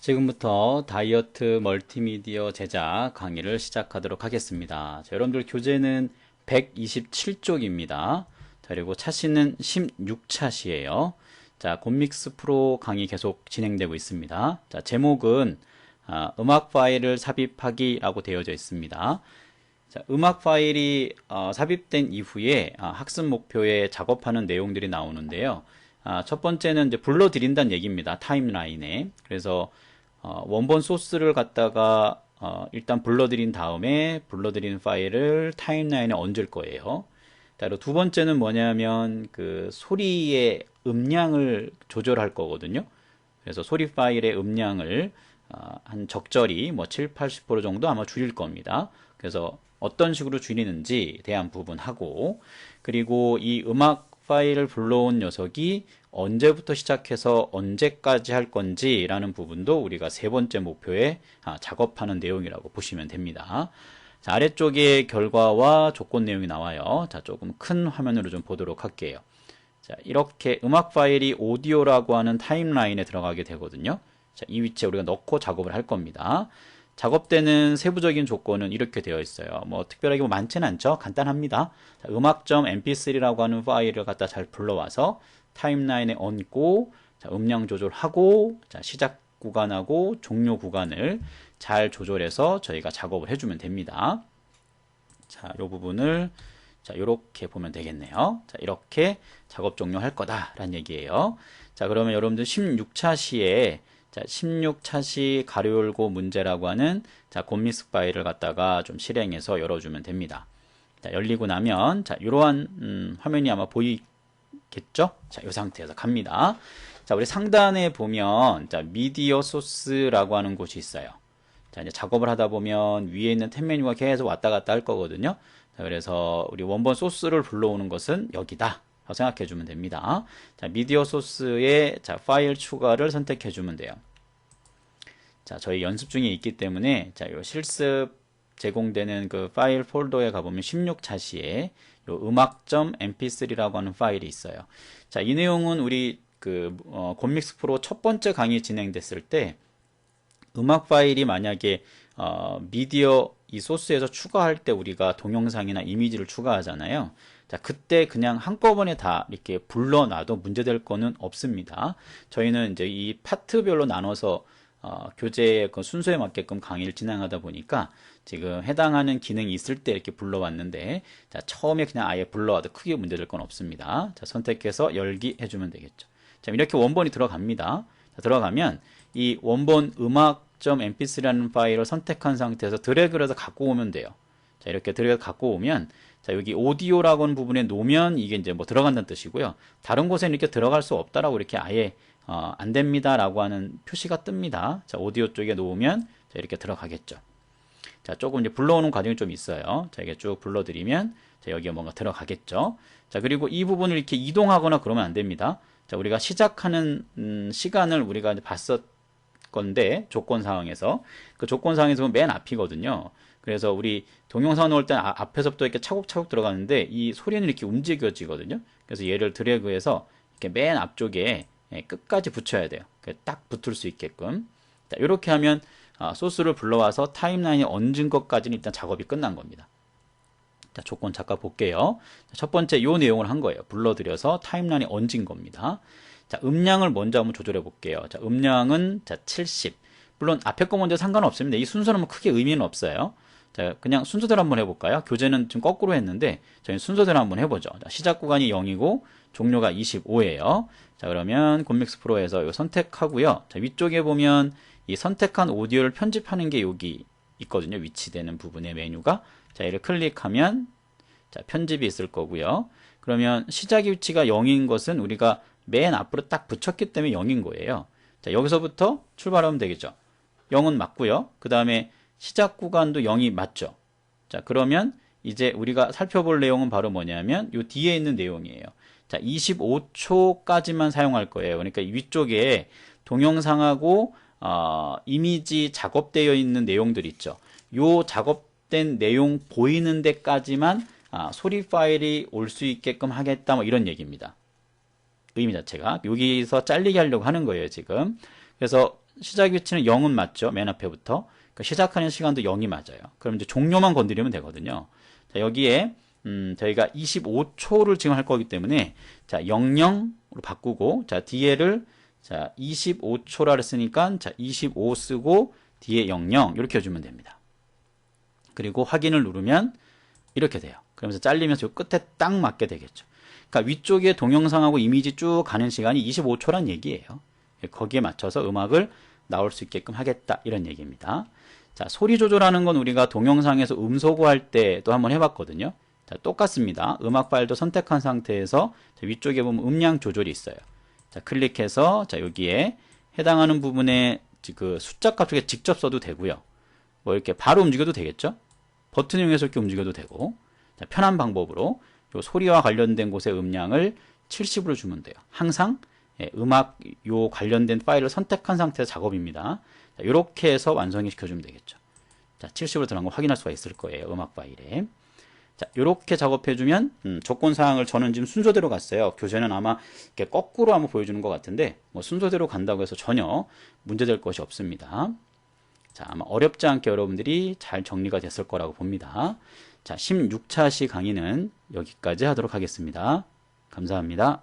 지금부터 다이어트 멀티미디어 제작 강의를 시작하도록 하겠습니다. 자, 여러분들 교재는 127쪽입니다. 자, 그리고 차시는 16차시예요. 자, 곰믹스 프로 강의 계속 진행되고 있습니다. 자, 제목은 아, 음악 파일을 삽입하기라고 되어져 있습니다. 자, 음악 파일이 어, 삽입된 이후에 아, 학습 목표에 작업하는 내용들이 나오는데요. 아, 첫 번째는 이제 불러드린다는 얘기입니다. 타임라인에. 그래서 어, 원본 소스를 갖다가 어, 일단 불러드린 다음에 불러드린 파일을 타임라인에 얹을 거예요. 그리고 두 번째는 뭐냐면 그 소리의 음량을 조절할 거거든요. 그래서 소리 파일의 음량을 어, 한 적절히 뭐 7, 80% 정도 아마 줄일 겁니다. 그래서 어떤 식으로 줄이는지 대한 부분 하고 그리고 이 음악 파일을 불러온 녀석이 언제부터 시작해서 언제까지 할 건지 라는 부분도 우리가 세 번째 목표에 아, 작업하는 내용이라고 보시면 됩니다. 자, 아래쪽에 결과와 조건 내용이 나와요. 자, 조금 큰 화면으로 좀 보도록 할게요. 자, 이렇게 음악 파일이 오디오라고 하는 타임라인에 들어가게 되거든요. 자, 이 위치에 우리가 넣고 작업을 할 겁니다. 작업되는 세부적인 조건은 이렇게 되어 있어요. 뭐 특별하게 뭐 많지는 않죠. 간단합니다. 음악점 mp3라고 하는 파일을 갖다 잘 불러와서 타임라인에 얹고 자, 음량 조절하고 자, 시작 구간하고 종료 구간을 잘 조절해서 저희가 작업을 해주면 됩니다. 자, 이 부분을 자, 이렇게 보면 되겠네요. 자, 이렇게 작업 종료할 거다라는 얘기예요. 자, 그러면 여러분들 16차 시에 자, 16차 시 가로 열고 문제라고 하는 자, 곰미스 파일을 갖다가 좀 실행해서 열어주면 됩니다. 자, 열리고 나면 자, 이러한 음, 화면이 아마 보이겠죠? 자, 이 상태에서 갑니다. 자, 우리 상단에 보면 자, 미디어 소스라고 하는 곳이 있어요. 자, 이제 작업을 하다 보면 위에 있는 탭 메뉴가 계속 왔다 갔다 할 거거든요. 자, 그래서 우리 원본 소스를 불러오는 것은 여기다. 생각해 주면 됩니다. 자, 미디어 소스에 자, 파일 추가를 선택해 주면 돼요. 자, 저희 연습 중에 있기 때문에 자, 요 실습 제공되는 그 파일 폴더에 가보면 16차시에 요 음악.mp3라고 하는 파일이 있어요. 자, 이 내용은 우리 그 어, 곰믹스 프로 첫 번째 강의 진행됐을 때 음악 파일이 만약에 어, 미디어 이 소스에서 추가할 때 우리가 동영상이나 이미지를 추가하잖아요. 자, 그때 그냥 한꺼번에 다 이렇게 불러놔도 문제될 거는 없습니다. 저희는 이제 이 파트별로 나눠서 어, 교재의 그 순서에 맞게끔 강의를 진행하다 보니까 지금 해당하는 기능이 있을 때 이렇게 불러왔는데 자, 처음에 그냥 아예 불러와도 크게 문제될 건 없습니다. 자, 선택해서 열기 해주면 되겠죠. 자, 이렇게 원본이 들어갑니다. 자, 들어가면 이 원본 음악 .mp3라는 파일을 선택한 상태에서 드래그를 해서 갖고 오면 돼요. 자, 이렇게 드래그 갖고 오면 자, 여기 오디오라고 하는 부분에 놓으면 이게 이제 뭐 들어간다는 뜻이고요. 다른 곳에는 이렇게 들어갈 수 없다라고 이렇게 아예 어, 안 됩니다라고 하는 표시가 뜹니다. 자, 오디오 쪽에 놓으면 자, 이렇게 들어가겠죠. 자, 조금 이제 불러오는 과정이 좀 있어요. 자, 이게 쭉 불러드리면 자, 여기에 뭔가 들어가겠죠. 자, 그리고 이 부분을 이렇게 이동하거나 그러면 안 됩니다. 자, 우리가 시작하는 음, 시간을 우리가 봤었 건데 조건 상황에서 그 조건 상황에서 맨 앞이거든요. 그래서 우리 동영상 넣을 때 아, 앞에서부터 이렇게 차곡차곡 들어가는데 이 소리는 이렇게 움직여지거든요. 그래서 얘를 드래그해서 이렇게 맨 앞쪽에 예, 끝까지 붙여야 돼요. 딱 붙을 수 있게끔. 자, 이렇게 하면 아, 소스를 불러와서 타임라인에 얹은 것까지는 일단 작업이 끝난 겁니다. 자, 조건 잠깐 볼게요. 첫 번째 이 내용을 한 거예요. 불러들여서 타임라인에 얹은 겁니다. 자, 음량을 먼저 한번 조절해 볼게요. 자, 음량은 자, 70. 물론 앞에 거 먼저 상관없습니다. 이 순서는 뭐 크게 의미는 없어요. 자, 그냥 순서대로 한번 해볼까요? 교재는 지금 거꾸로 했는데 저희 순서대로 한번 해보죠. 자, 시작 구간이 0이고 종료가 25예요. 자, 그러면 곰믹스 프로에서 요 선택하고요. 자, 위쪽에 보면 이 선택한 오디오를 편집하는 게 여기 있거든요. 위치되는 부분의 메뉴가. 자, 얘를 클릭하면 자, 편집이 있을 거고요. 그러면 시작의 위치가 0인 것은 우리가 맨 앞으로 딱 붙였기 때문에 0인 거예요. 자, 여기서부터 출발하면 되겠죠. 0은 맞고요. 그 다음에 시작 구간도 0이 맞죠. 자, 그러면 이제 우리가 살펴볼 내용은 바로 뭐냐면 요 뒤에 있는 내용이에요. 자, 25초까지만 사용할 거예요. 그러니까 위쪽에 동영상하고 어, 이미지 작업되어 있는 내용들 있죠. 요 작업된 내용 보이는 데까지만 아, 소리 파일이 올 수 있게끔 하겠다 뭐 이런 얘기입니다. 의미 자체가 여기서 잘리게 하려고 하는 거예요 지금. 그래서 시작 위치는 0은 맞죠? 맨 앞에부터. 그러니까 시작하는 시간도 0이 맞아요. 그럼 이제 종료만 건드리면 되거든요. 자, 여기에 음, 저희가 25초를 지금 할 거기 때문에 자, 00으로 바꾸고 자, 뒤에를 자, 25초라 했으니까 자, 25 쓰고 뒤에 00 이렇게 해주면 됩니다. 그리고 확인을 누르면 이렇게 돼요. 그러면서 잘리면서 요 끝에 딱 맞게 되겠죠. 그러니까 위쪽에 동영상하고 이미지 쭉 가는 시간이 25초란 얘기예요. 거기에 맞춰서 음악을 나올 수 있게끔 하겠다 이런 얘기입니다. 자, 소리 조절하는 건 우리가 동영상에서 음소거 할 때도 한번 해봤거든요. 자, 똑같습니다. 음악 파일도 선택한 상태에서 위쪽에 보면 음량 조절이 있어요. 자, 클릭해서 자, 여기에 해당하는 부분에 그 숫자 값 쪽에 직접 써도 되고요. 뭐 이렇게 바로 움직여도 되겠죠? 버튼 이용해서 이렇게 움직여도 되고 자, 편한 방법으로 요 소리와 관련된 곳의 음량을 70으로 주면 돼요. 항상 예, 음악 요 관련된 파일을 선택한 상태에서 작업입니다. 자, 이렇게 해서 완성이 시켜주면 되겠죠. 자, 70으로 들어간 거 확인할 수가 있을 거예요. 음악 파일에. 자, 이렇게 작업해주면 음, 조건 사항을 저는 지금 순서대로 갔어요. 교재는 아마 이렇게 거꾸로 한번 보여주는 것 같은데 뭐 순서대로 간다고 해서 전혀 문제될 것이 없습니다. 자, 아마 어렵지 않게 여러분들이 잘 정리가 됐을 거라고 봅니다. 자, 16차 시 강의는 여기까지 하도록 하겠습니다. 감사합니다.